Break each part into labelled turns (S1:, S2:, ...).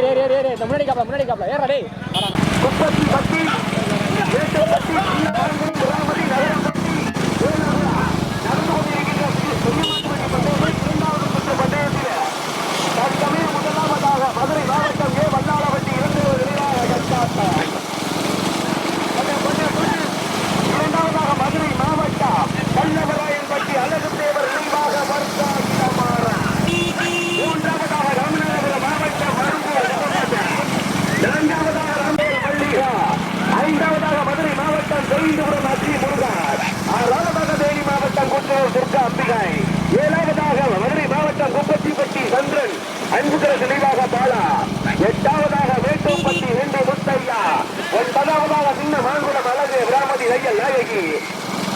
S1: ஏறு ஏறு ஏறு ஏறு முன்னாடி காப்பல முன்னாடி காப்பல ஏறா டேய்
S2: குப்பத்தி பட்டி வேட்டுப்பட்டி சின்னமரங்குடி குராமதி நகரம்பட்டி வேலூரா நடந்து கொண்டிருக்கின்ற ஸ்ரீ சுப்பிரமணிய பந்தயம் இரண்டாவது சுற்று பந்தயத்தில் தற்சமயம் முதலாவதாக மதுரை மாவட்டம் ஏ வல்லாளவட்டி இரண்டு நிலையாக கட்டாட்டார் இரண்டாவதாக மதுரை மாவட்டம் பல்லவராயன்பட்டி அழகு தேவர் நினைவாக வர்த்தா இடமாறா மூன்றாவதாக ராமநாதபுரம் மாவட்டம் மருங்கூர் நான்காவதாக ராமேஸ்வரம் பள்ளிகா ஐந்தாவதாக மதுரை மாவட்டம் கோவிந்தபுரம் அஸ்ரீ முருகன் ஆறாவதாக தேனி மாவட்டம் குற்றூர் துர்கா அம்பிகை ஏழாவதாக மதுரை மாவட்டம் குப்பத்திப்பட்டி சந்திரன் அன்புகிற நினைவாக பாலா எட்டாவதாக வேட்டூப்பட்டி வென்று முத்தையா ஒன்பதாவதாக சின்ன மாங்குளம் அழகு விராமதி ரயில் நாயகி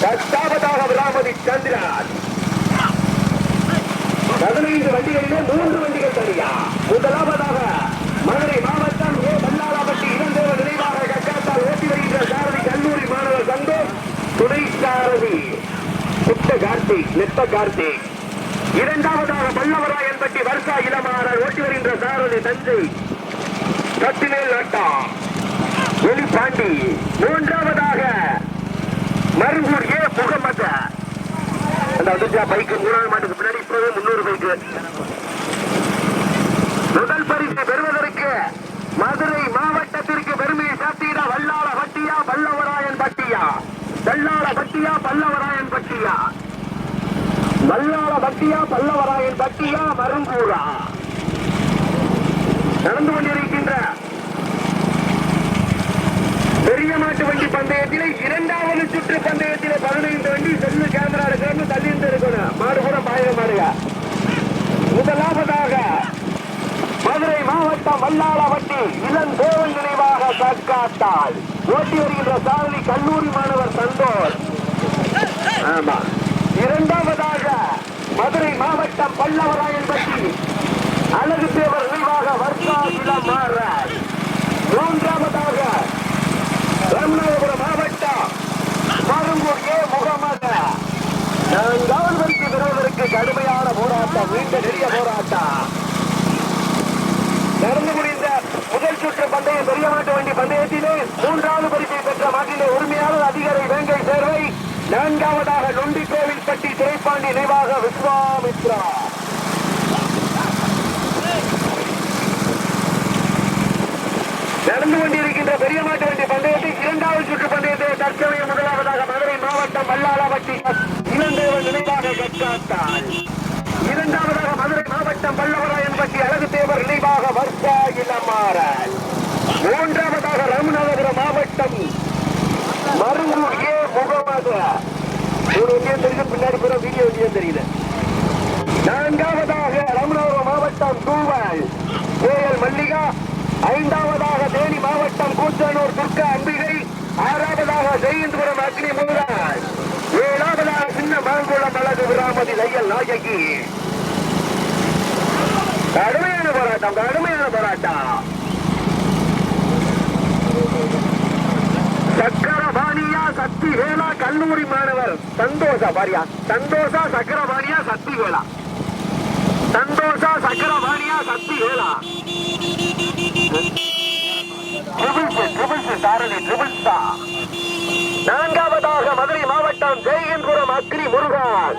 S2: பத்தாவதாக விராமதி சந்திரன் பதினைந்து வண்டிகளிலே மூன்று வண்டிகள் தனியா? முதலாவதாக மதுரை மாவட்டம் ஏ. பல்லாராப்பட்டி இளந்தேவ நினைவாக கக்காத்தால் ஓட்டி வருகின்ற சாரதி கல்லூரி மாணவர் சந்தோஷ் துணை சாரதி புத்த கார்த்திக் நெத்த கார்த்திக் இரண்டாவதாக பல்லவராயன்பட்டி வர்ஷா இளமாறர் ஓட்டி வருகின்ற சாரதி தஞ்சை. கத்தினேல் நட்டா. வெளிப்பாண்டி மூன்றாவதாக மருங்கூர் ஏ. முகமது. அந்த அதிர்ஜா பைக்கு மூணாவது மாட்டுக்கு பின்னாடி இப்பவே முன்னூறு பைக்கு. முதல் பரிசு பெறுவதற்கு மதுரை மாவட்டத்திற்கு பெருமையை சாத்திட வல்லாள பட்டியா பல்லவராயன் பட்டியா? வல்லாள பட்டியா பல்லவராயன் பட்டியா? வல்லாள பட்டியா பல்லவராயன் பட்டியா மருங்கூரா? நடந்து கொண்டிருக்கின்ற பெரிய மாட்டு வண்டி பந்தயத்திலே இரண்டாவது சுற்று பந்தயத்திலே பதினைந்து வண்டி செல்லு கேமரா எடுக்கணும் தள்ளிட்டு இருக்கணும். மாடு கூட பாயிர மாடுக முதலாவதாக மதுரை மாவட்டம் வல்லாளவட்டி இளம் தேவன் நினைவாக தற்காத்தால் ஓட்டி வருகின்ற சாதனை கல்லூரி மாணவர் சந்தோஷ் ஆமா. இரண்டாவதாக மதுரை மாவட்டம் பல்லவராயன்பட்டி அழகு தேவர் நினைவாக வர்க்கா இளம் மாற மூன்றாவது ராமநாதபுரம் மாவட்டம் மருங்கூர் ஏ முகமது. நான்காவது வரிசை பெறுவதற்கு கடுமையான போராட்டம் நீண்ட நெறிய போராட்டம். நடந்து முடிந்த முதல் சுற்று பந்தய பெரிய மாட்டு வண்டி பந்தயத்திலே மூன்றாவது பரிசை பெற்ற மாட்டிலே உரிமையாளர் அதிகாரி வேங்கை சேர்வை நான்காவதாக நொண்டி கோவில் பட்டி திரைப்பாண்டி நினைவாக விஸ்வாமித்ரா. நடந்து கொண்டிருக்கின்ற பெரிய மாட்டு வண்டி பந்தயத்தில் இரண்டாவது சுற்று பந்தயத்தை தற்சமயம் முதலாவதாக மதுரை மாவட்டம் பல்லாளவட்டி இளந்தேவன் நினைவாக கற்காத்தால் இரண்டாவதாக மதுரை மாவட்டம் பல்லவராயன்பட்டி அழகு தேவர் நினைவாக வர்ஷா இளமாறன் மூன்றாவதாக ராமநாதபுரம் மாவட்டம் மருங்கூர் ஏ. முகமது. ஒரு விஷயம் தெரியுது பின்னாடி கூட வீடியோ விஷயம் தெரியல? நான்காவதாக ராமநாதபுரம் மாவட்டம் தூவல் கோயல் மல்லிகா ஐந்தாவது மாவட்டம் துர்கா அம்பிகை. ஆறாவதாக ஜெயந்தபுரம் அக்னி முதலாய் ஏழாவதாக சின்ன மாங்குளம் அழகு விராமதி தையல் நாயகி. கடுமையான போராட்டம் கடுமையான போராட்டம். சக்கரபாணியா சக்தி வேலா கல்லூரி மாணவர். சந்தோஷா பாரியா. சந்தோஷா சக்கரபாணியா சக்தி வேலா சந்தோஷா சக்கரபாணியா சக்தி வேலா ட்ரிபிள்ஸ் ட்ரிபிள்ஸ் சாரதி ட்ரிபிள்ஸ் தான் நான்காவதாக மதுரை மாவட்டம் ஜெயகன்புரம் அக்ரி முருகன்.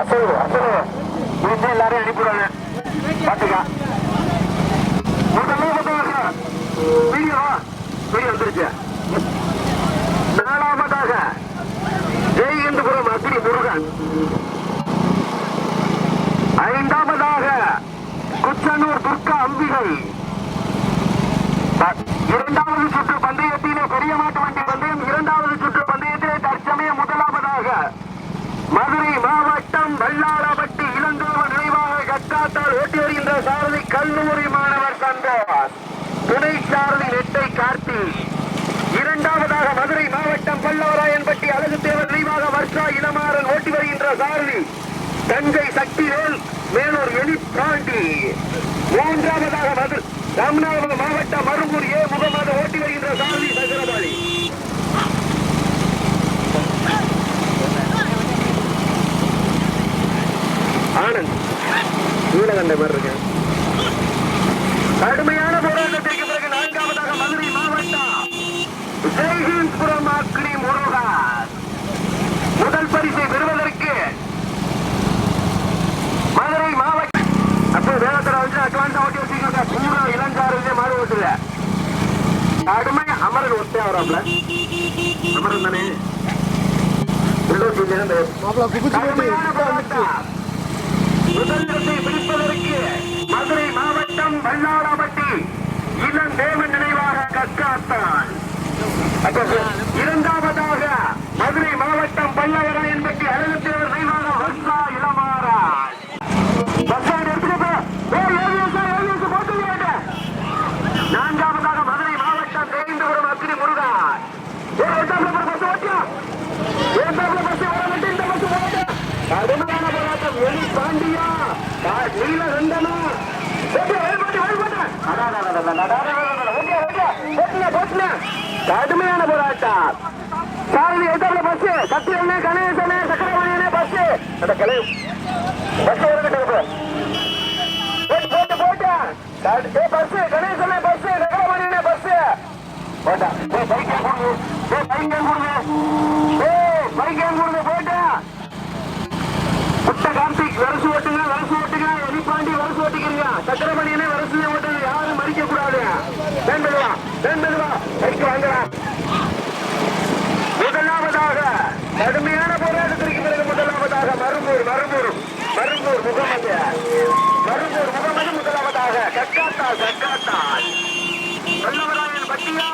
S2: அசல் அசல் முடிஞ்சா எல்லாரையும் அனுப்பிடுவாங்க பாத்துக்கா. முதலாவதாக வீடியோ வீடியோ வந்துருச்சு. நாலாவதாக ஜெயகந்தபுரம் அக்னி முருகன். ஐந்தாவதாக குச்சனூர் துர்கா அம்பிகை. இரண்டாவது சுற்று பந்தயத்திலே பெரிய மாட்டு வண்டி பந்தயம் இரண்டாவது சுற்று பந்தயத்திலே தற்சமயம் முதலாவதாக மதுரை மாவட்டம் வல்லாரப்பட்டி இளங்கோவன் நினைவாக கட்டாத்தால் ஓட்டி வருகின்ற சாரதி கல்லூரி மாணவர் சந்தோஷ் துணை சாரதி நெட்டை கார்த்தி. இரண்டாவதாக மதுரை மாவட்டம் பல்லவராயன்பட்டி அழகு தேவர் தெய்வாக வர்ஷா இளமாறன் ஓட்டி வருகின்ற சாரதி. தஞ்சை சக்திவேல் மேலூர் எலி பிராண்டி மூன்றாவதாக மது ராமநாதபுரம் மாவட்டம் மருங்கூர் ஏ முகமது ஓட்டி வருகின்ற சாரதி சகரபாளி ஆனந்த் நீலகண்ட மாதிரி இருக்கேன். கடுமையா அட்வான்ஸ் ஓட்டி வச்சுக்கோங்க பூரா இளஞ்சாறு மாடு ஓட்டுல கடுமை அமரன் ஒத்தே வராப்ல. அமரன் தானே. பிடிப்பதற்கு மதுரை மாவட்டம் வல்லாரப்பட்டி இளம் தேவன் நினைவாக கற்காத்தான். இரண்டாவதாக மதுரை மாவட்டம் பல்லவராயன்பட்டி அழகத்தேவர் நினைவாக வர்ஷா இளமாறான் பஸ்ஸாடு எடுத்துட்டு போ. ஏய், ஏவிஎஸ், ஏவிஎஸ் போட்டு விடு. நான்காவதாக மதுரை மாவட்டம் தேய்ந்தபுரம் அக்னி முருகா ஏய், எட்டாப்புல போற பஸ் ஓட்டியா எட்டாப்புல பஸ் வர மட்டும் இந்த பஸ் போட்டு கடுமையான போராட்டம் எலி பாண்டியா கா- நீல ரெண்டனா ஓகே, வெளிப்பட்டு, வெளிப்பட்டு. அடா, அடா, அடா, அடா, அடா, அடா, அடா, ஓகே, ஓகே. போட்டுங்க, போட்டுங்க. கடுமையான போராட்டம். சாரதி எதிர்ப்பு பஸ் சத்தியண்ணே கணேசனே சக்கரவாணியனே பஸ் அந்த கலை பஸ் வரக்கிட்டு போட்டு போட்டு போட்டு. பஸ் கணேசனே பஸ் நகரமணியனே பஸ் போட்டா. ஏ பைக்கே கொடுங்க. ஏ பைக்கே கொடுங்க. ஏ பைக்கே கொடுங்க போட்டா. புட்ட கார்த்திக் வரசு ஓட்டுங்க வரசு ஓட்டுங்க. எலிப்பாண்டி வரசு ஓட்டிக்கிறீங்க. சக்கரமணியனே வரசுலே ஓட்டுங்க. யாரும் மறிக்க கூடாது வேண்டதுவா வேண்டதுவா பைக்கு வாங்கடா. முதலாவதாக கடுமையான போராட்டத்திற்கு பிறகு முதலாவதாக மரும்பூர் மரும்பூர் மரும்பூர் முகமது. மரும்பூர் முகமது முதலாவதாக. கக்காத்தா கக்காத்தா வல்லவராயன் பட்டியா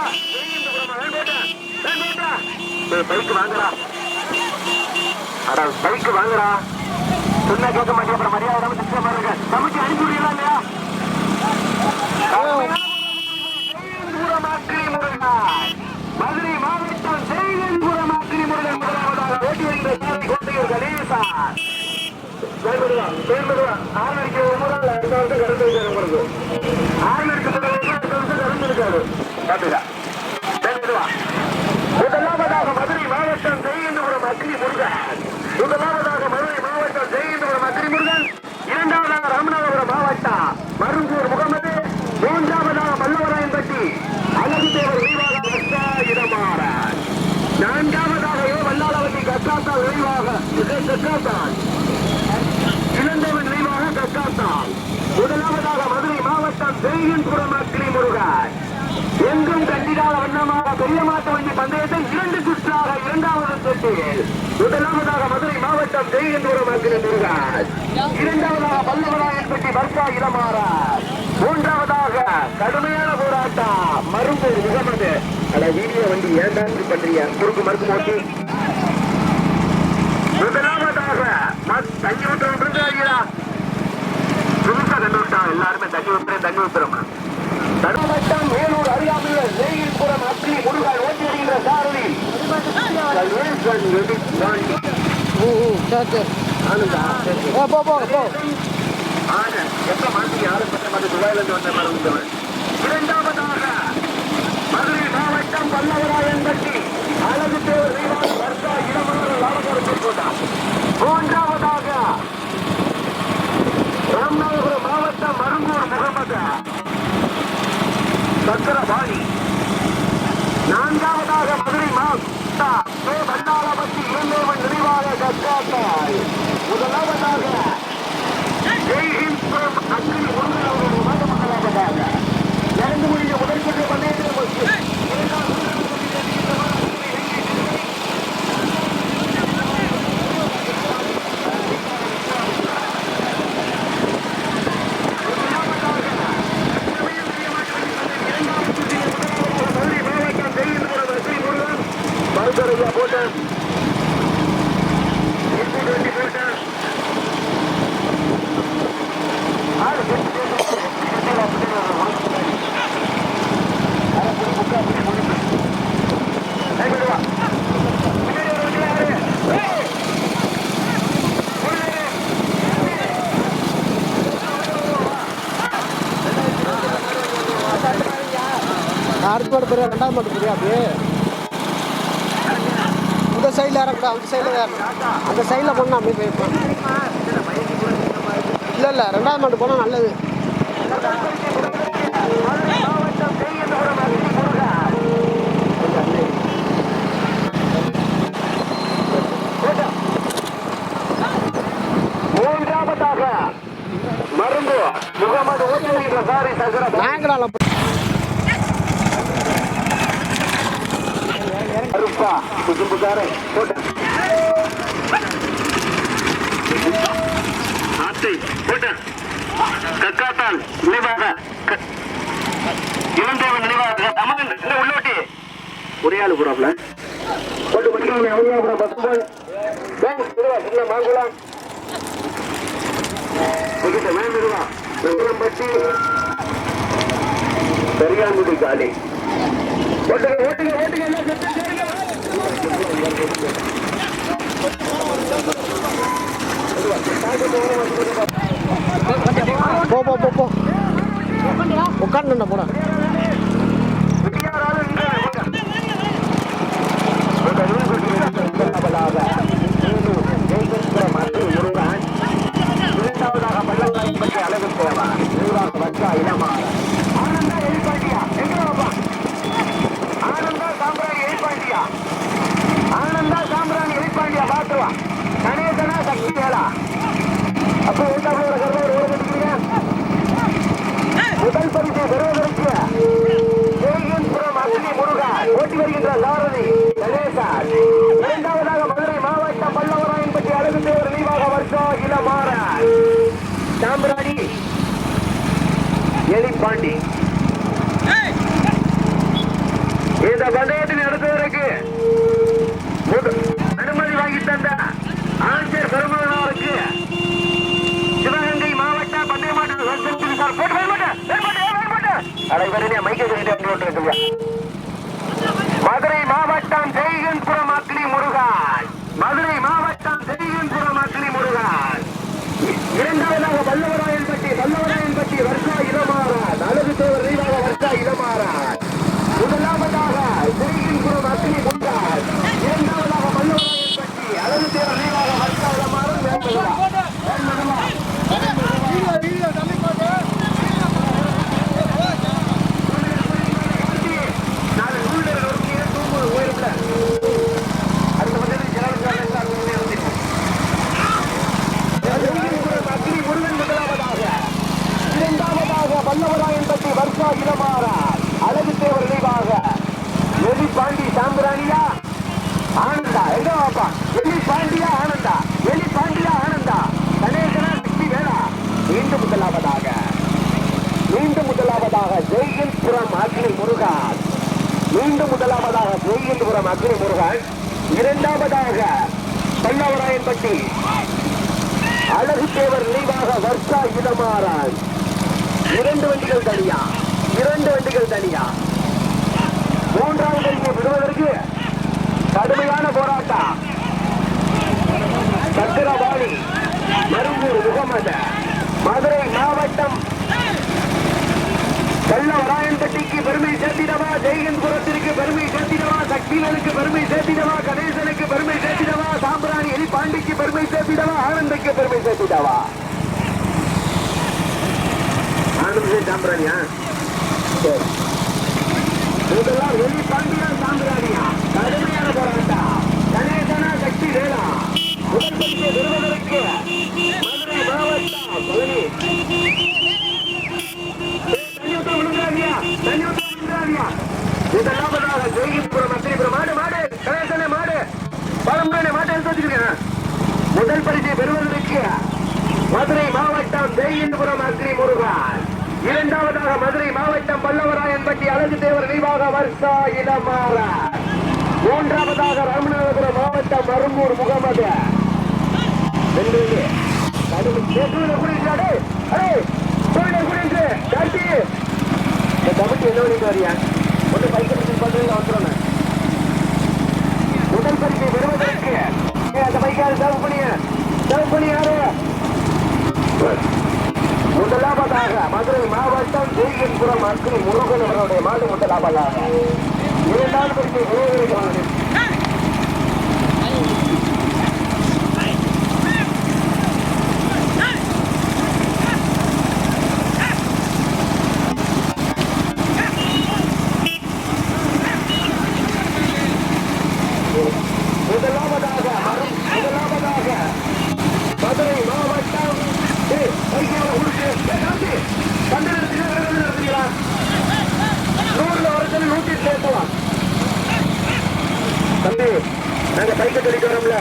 S2: பைக் வாங்குறா அட பைக்கு வாங்குறா சொன்னா கேட்க மாட்டேன் அப்புறம் மரியாதை இல்லாம பாருங்க சமைச்சு அனுப்பி இல்லையா? மதுரை மாவட்டம் செய்யன்புரமாக்கிரி முருகன் முதலாவதாக ஓட்டி வருகிற சாலை கோட்டையூர் கணேசா பயன்படுவா பயன்படுவா ஆறு அடிக்க முறையில் அடுத்த வருஷம் கறந்து இருக்காரு உங்களுக்கு ஆறு அடிக்க முறையில் அடுத்த வருஷம் கறந்து இருக்காரு பாத்துக்கா பயன்படுவா முதலாவதாக மதுரை மாவட்டம் செய்யன்புரம் அக்னி முருகன் முதலாவதாக மதுரை மாவட்டம் செய்யன்புரம் அக்னி முருகன் இரண்டாவதாக ராமநாதபுரம் மாவட்டம் மருங்கூர் முகமது மூன்றாவதாக மல்லவராயன்பட்டி அழகு தேவர் விரிவாக இடமாற. இடமாறன் நான்காவதாக ஏ கக்காத்தா விரைவாக கக்காத்தான் இளந்தவன் நினைவாக கக்காத்தான் முதலாவதாக மதுரை மாவட்டம் செய்யன்புரம் அக்னி முருகன். எங்கும் கண்டிடாத வண்ணமாக பெரிய மாட்ட வண்டி பந்தயத்தை இரண்டு சுற்றாக இரண்டாவது சுற்றில். முதலாவதாக மதுரை மாவட்டம் ஜெயந்தபுரம் அக்னி முருகன். இரண்டாவதாக பல்லவராயன்பட்டி வர்ஷா இளமாறா மூன்றாவதாக கடுமையான போராட்டம். மரும்பூர் முகமது அட வீடியோ வண்டி இப்படி பண்றீங்க குறுக்கு மறுக்கு மோட்டி முதலாவதாக மத்- தண்ணி ஊற்றுறோம் விருந்தாளிகளா புதுசா தண்ணி விட்டா எல்லாருமே தண்ணி ஊற்றுறேன் தண்ணி ஊற்றுறோம் தருமட்டம் மேலூர் அருகாமையில் நெய்யில்புரம் அக்னி முருகன் ஓட்டி வருகின்ற சாரதி. ஆனந்தா?
S1: போ போ போ
S2: ஆனந்த். எப்ப மாத்தி யாரும் நமது மாதிரி துபாயில இருந்து வந்த மாதிரி இரண்டாவதாக மதுரை மாவட்டம் பல்லவராயன் பல்லவராயன்பட்டி அழகு தேவர் தீபாவளி வர்ஷா இடமாறு லாபகரத்தில் கொண்டார் மூன்றாவதாக ராமநாதபுரம் மாவட்டம் மருங்கூர் முகமது சக்கரபாணி. நான்காவதாக மதுரை மாவட்டம் கே. பண்டாளபட்டி இளந்தேவன் நினைவாக கற்காத்தாய்
S1: இறங்க மாட்டேங்குது அப்படியே. இந்த சைடில் இறக்கடா அந்த சைடில் இறக்கணும் அந்த சைடில் போனால் அப்படியே போயிருப்பேன் இல்லை இல்லை ரெண்டாவது மாட்டு போனால் நல்லது.
S2: மருந்து முகமது ஓட்டி சாரி
S1: சகரா
S2: அருப்பா குசும்புக்காரன் போட்டு ஆத்தை போட்டு கக்காத்தால் நினைவாக க- இளந்தேவன் நினைவாக அமகன் இந்த உள்ளோட்டி ஒரே ஆளு போறாப்ல போட்டு பண்ணிக்கலாம் அவங்க பசுமான் சின்ன மாங்குளம் வேண்டுவா வெங்கலம்பட்டி பெரியாங்குடி காலி ஓட்டுங்க ஓட்டுங்க ஓட்டுங்க எல்லாம் செத்து சேருங்க
S1: போ போ போ போ. போனா போடா
S2: அப்போ முதல் பரிசை பெறுவதற்கு ஜெயன்புரம் அக்னி முருகா ஓட்டி வருகின்ற சாரதி கணேசன் இரண்டாவதாக மதுரை மாவட்டம் பல்லவராயன்பட்டி அழகு தேவர் நினைவாக வருஷம் இளமாற சாம்பிராணி எலிப்பாண்டி இந்த பந்தயத்தின் நடத்துவதற்கு முத- அனுமதி வாங்கி தந்த ஆட்சியர் பெருமானாருக்கு சிவகங்கை மாவட்ட பந்தய மாட்டு சர்ச்சைக்கு சார் போட்டு வேறுபட்டு வேறுபட்டு வேறுபட்டு அனைவரும் மைக்க சொல்லிட்டு மதுரை மாவட்டம் ஜெய்கன்புரம் அக்னி முருகான். மதுரை மாவட்டம் ஜெய்கன்புரம் அக்னி முருகான். இரண்டாவதாக வல்லவராயன்பட்டி வல்லவராயன்பட்டி வர்ஷா இளமாறான் அழகு தேவர் நீராக வர்ஷா இளமாறான் முதலாவதாக ஜெய்கன்புரம் அக்னி முருகான் இரண்டாவதாக வல்லவராயன்பட்டி அழகு தேவர் நீராக வர்ஷா இளமாறன் வேண்டுகிறா நாலு நூல்கள் நொறுக்கிய தூங்கு உயரத்துல அடுத்த பக்கத்தில் ஜனவரி எல்லாம் முன்னே வந்துருக்கும் அக்னி முருகன் முதலாவதாக இரண்டாவதாக வல்லவராயன்பட்டி வர்ஷா இளமாறா அழகு தேவர் நினைவாக எலி பாண்டி சாம்பிராணியா ஆனந்தா எங்க வாப்பா எலி பாண்டியா ஆனந்தா எலி பாண்டியா ஆனந்தா கணேசனா சக்தி வேணா மீண்டும் முதலாவதாக மீண்டும் முதலாவதாக ஜெய்கின்புரம் அக்னி முருகன் மீண்டும் முதலாவதாக ஜெய்கின்புரம் அக்னி முருகன் இரண்டாவதாக பல்லவராயன்பட்டி அழகு தேவர் நினைவாக வர்ஷா இடமாறான் இரண்டு வண்டிகள் தனியா? இரண்டு வண்டிகள் தனியா? மூன்றாவது வண்டியை விடுவதற்கு கடுமையான போராட்டம். சக்கரவாணி மருங்கூர் முகமது மதுரை மாவட்டம் கள்ளவராயன்பட்டிக்கு பெருமை சேர்த்திடவா? ஜெயகன்புரத்திற்கு பெருமை சேர்த்திடவா? சக்திவனுக்கு பெருமை சேர்த்திடவா? கணேசனுக்கு பெருமை சேர்த்திடவா? சாம்பிராணி எலி பாண்டிக்கு பெருமை சேர்த்திடவா? ஆனந்தைக்கு பெருமை சேர்த்திடவா? ஆனந்த் சாம்பிராணியா? சரி. இதெல்லாம் வெளி பாண்டியா சாம்பிராணியா? கடுமையான போராட்டம் கணேசனா சக்தி வேலா? உடற்பயிற்சி பெறுவதற்கு மதுரை மாவட்டம் பழனி. தண்ணியூத்த விழுந்தாதியா அத்திரிபுரம் மாடு மாடு கணேசனே மாடு. பழம்புறே மாட்டை எடுத்து வச்சுக்கிறேன் முதல் பரிசை பெறுவதற்கு மதுரை மாவட்டம் ஜெயின்புரம் அக்னி முருகன். இரண்டாவதாக மதுரை மாவட்டம் பல்லவராயன்பட்டி அழகு தேவர் நிர்வாக வருஷா இளமாற மூன்றாவதாக ராமநாதபுரம் மாவட்டம் அரும்பூர் முகமது. ஒன்று முதல் பரிசை பெறுவதற்கு அந்த பைக்கார சர்வ் பண்ணிய சர்வ் பண்ணி யாரு முதலாவதாக மதுரை மாவட்டம் ஜெய்கன்புரம் அக்னி முருகன் அவருடைய மாடு முதலாவதாக இரண்டாவது பரிசை பெறுவதற்கு முதலாவதாக மறு- முதலாவதாக மதுரை மாவட்டம் ஏய், பைக்கியால உடுக்கு. ஏய், காந்தி, கண்டு நிறுத்துங்க, கண்டு நிறுத்துங்களா? தம்பி நாங்க பைக்க சொல்லிட்டு வரோம்ல.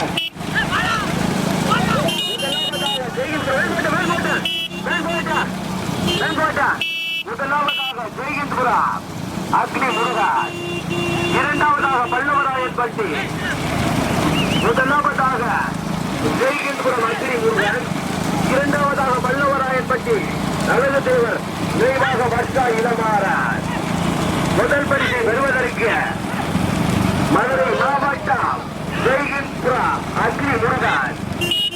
S2: முதலாவதாக ஜெயகிந்துரா அக்னி முருகா இரண்டாவதாக பல்லவராயன் பட்டி முதலாவதாக ஜெயகிந்துரம் அக்னி முருகன் இரண்டாவதாக பல்லவராயன் பட்டி அழகு தேவர் நிறைவாக வர்ஷா இளமாறன் முதல் பரிசை பெறுவதற்கு மதுரை மாவட்டம் ஜெய்கின்புரா அக்னி முருகன்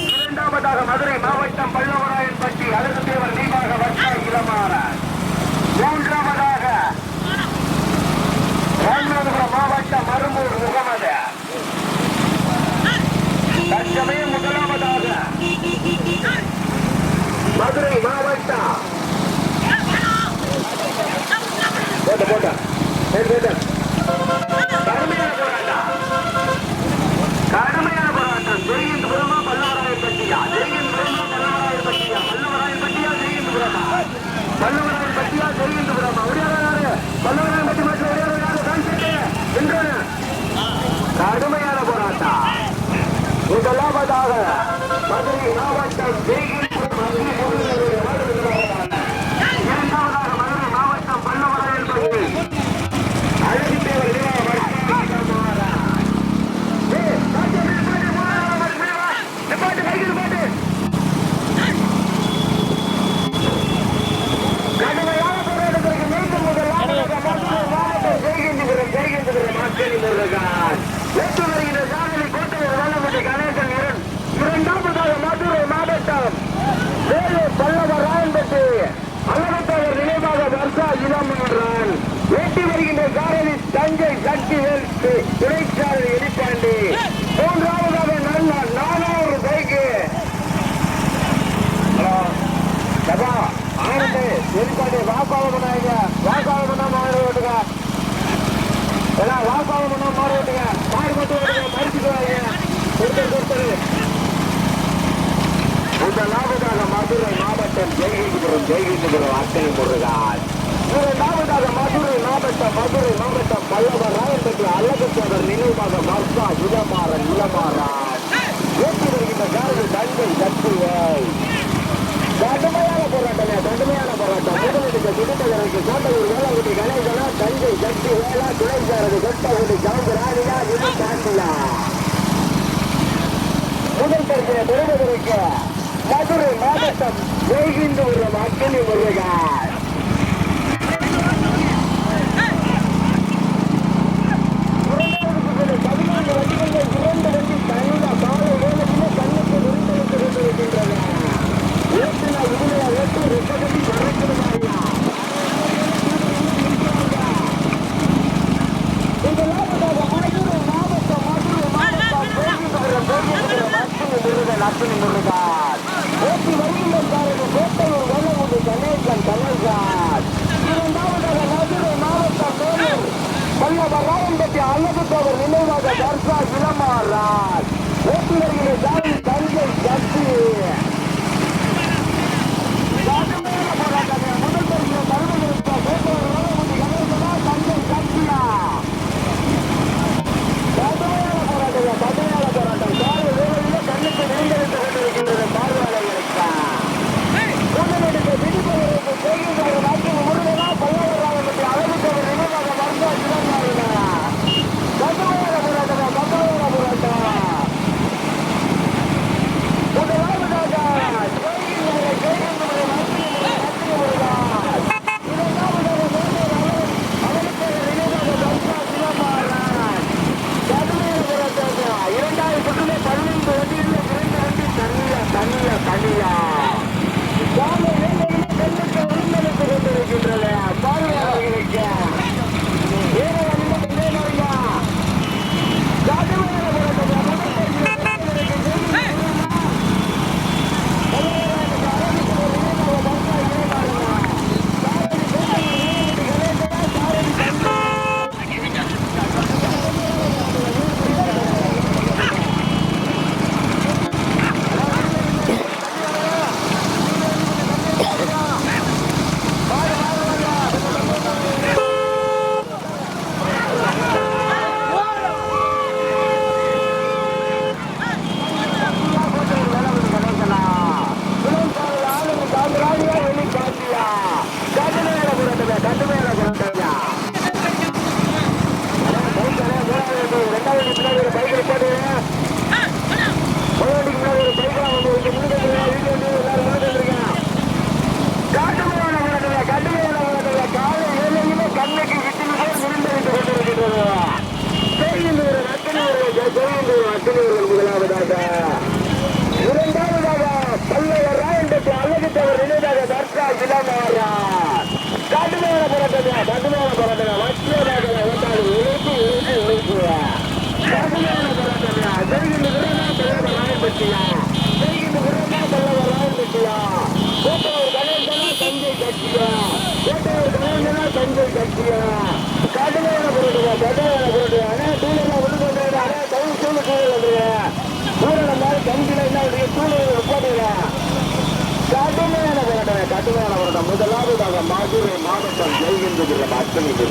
S2: இரண்டாவதாக மதுரை மாவட்டம் பல்லவராயன் பட்டி அழகு தேவர் தீபாக வர்ஷா இளமாறன். மூன்றாவதாக ராமநாதபுரம் மாவட்டம் மருமூர் முகமது. தற்சமயம் முதலாவதாக மதுரை மாவட்டம். போட்ட போட்ட போட்ட கடுமையான போராட்டம் கடுமையான போராட்டம் ஜெயகிந்தபுரமா பல்லவராயன் பட்டியா ஜெயகிந்தபுரமா பல்லவராயன் பட்டியா பல்லவராயன் பட்டியா ஜெயகிந்தபுரமா பல்லவராயன் பட்டியா ஜெயகிந்தபுரமா ஒரே பல்லவராயன் பட்டி மட்டும் ஒரே ஒரு யாரு கான்செப்ட் என்றான கடுமையான போராட்டம் முதலாவதாக மதுரை மாவட்டம் ஜெயகிந்தபுரம் அக்னி முருகனுடைய நாடு முதலாவதாக. இரண்டாவதாக மதுரை மாவட்டம் பல்லவராயன் பட்டி அழகு தேவர் நினைவாக வர்த்தக மாறா. ஏய், பாட்டு, பாட்டு, போடா, பாட்டு, வா. இந்த பாட்டு, கையில் பாட்டு. கடுமையான போராட்டத்திற்கு மீண்டும் முதலாவதாக மதுரை மாவட்டம் ஜெயகிந்திபுரம், ஜெயகிந்திபுரம் அக்னி முருகன். வெற்றி வருகிற சாதனை கோட்டையூர் வல்லமட்டி கணேசன் இரண். இரண்டாவதாக மதுரை மாவட்டம் வேலூர் பல்லவர் ராயன்பட்டி அழகத்தவர் நினைவாக வர்ஷா இளமன்றன் வெட்டி வருகின்ற சாரதி தஞ்சை சக்தி வேல்கு துணைச்சாரதி எலிப்பாண்டி மூன்றாவதாக நல்ல நானூறு பைக்கு ஹலோ சபா ஆனந்து எலிப்பாண்டி வாக்காள பண்ணாங்க வாக்காள பண்ணா மாடு ஓட்டுங்க எல்லாம் வாக்காள பண்ணா மாடு ஓட்டுங்க மாடு மட்டும் ஓட்டுங்க மறிச்சுட்டு வாங்க கொடுத்தது கொடுத்தது முதலாவதாக மதுரை மாவட்டம் ஜெயகிரிபுரம் வார்த்தையை அத்தனை முருகான் இரண்டாவதாக மதுரை மாவட்டம் மதுரை மாவட்டம் பல்லவர் ராயப்பட்டி அழகத்தவர் நினைவாக மர்சா இளமாறன் இளமாறான் ஏற்றி வருகின்ற காரணம் தந்தை சக்திவேல் கடுமையான போராட்டமே கடுமையான போராட்டம். முதலீட்டுக்கு திட்டங்களுக்கு கோட்டையூர் வேளாங்குடி கணேசனா தஞ்சை சக்தி வேளா துணைச்சாரது கொட்டகுடி சவுந்தராணியா இது சாந்தியா முதல் பரிசனை பெறுவதற்கு மதுரை மாவட்டம் ஜெய்கிந்தபுரம் ஒரு முருகன் வருகிறார் பக்கம் வர்றான் கண்டு மேல புறட்டுங்க கண்டு மேல புறட்டுங்க வச்சு இழுத்து இழுத்து இழுக்குங்க கண்டு மேல புறட்டுங்க செய்கின்ற குருனா சொல்ல வரான் பற்றியா செய்கின்ற குருனா சொல்ல வரான் பற்றியா கோட்டையூர் கணேசனா தஞ்சை கட்சியா கோட்டையூர் கணேசனா தஞ்சை கட்சியா கண்டு மேல புறட்டுங்க கண்டு மேல புறட்டுங்க ஆனா தூளெல்லாம் ஒன்று சொல்றாரு ஆனா தவிர தூள் தூள் வந்துருங்க தூரம் மாதிரி தஞ்சில என்ன தூள் போட்டுங்க கடுமையான போராட்டம் கடுமையான போராட்டம் முதலாவதாக மதுரை மாவட்டம் ஜெயிக்கின்ற அச்சமிட்டு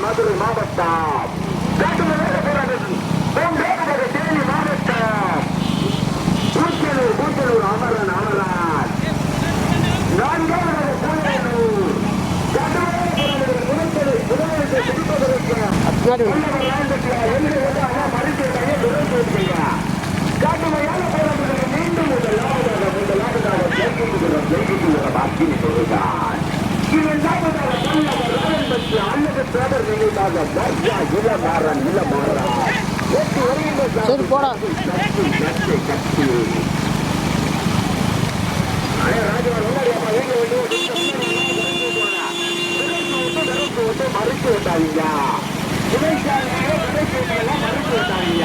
S2: மதுரை மாவட்டம் தேனி மாவட்டம் கூச்சலூர் கூச்சலூர் அமரன் அமரான் நான்காவது கூடலூர் கட்டுமான புதுவெளிக்கு ஜெயிக்கிறோம் ஜெயிக்கிறோம் அப்படின்னு சொல்லுகிறான்
S1: சரி போடா.
S2: மறுத்து விட்டாங்க மறுத்து விட்டாங்க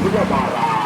S2: Blah, blah, blah.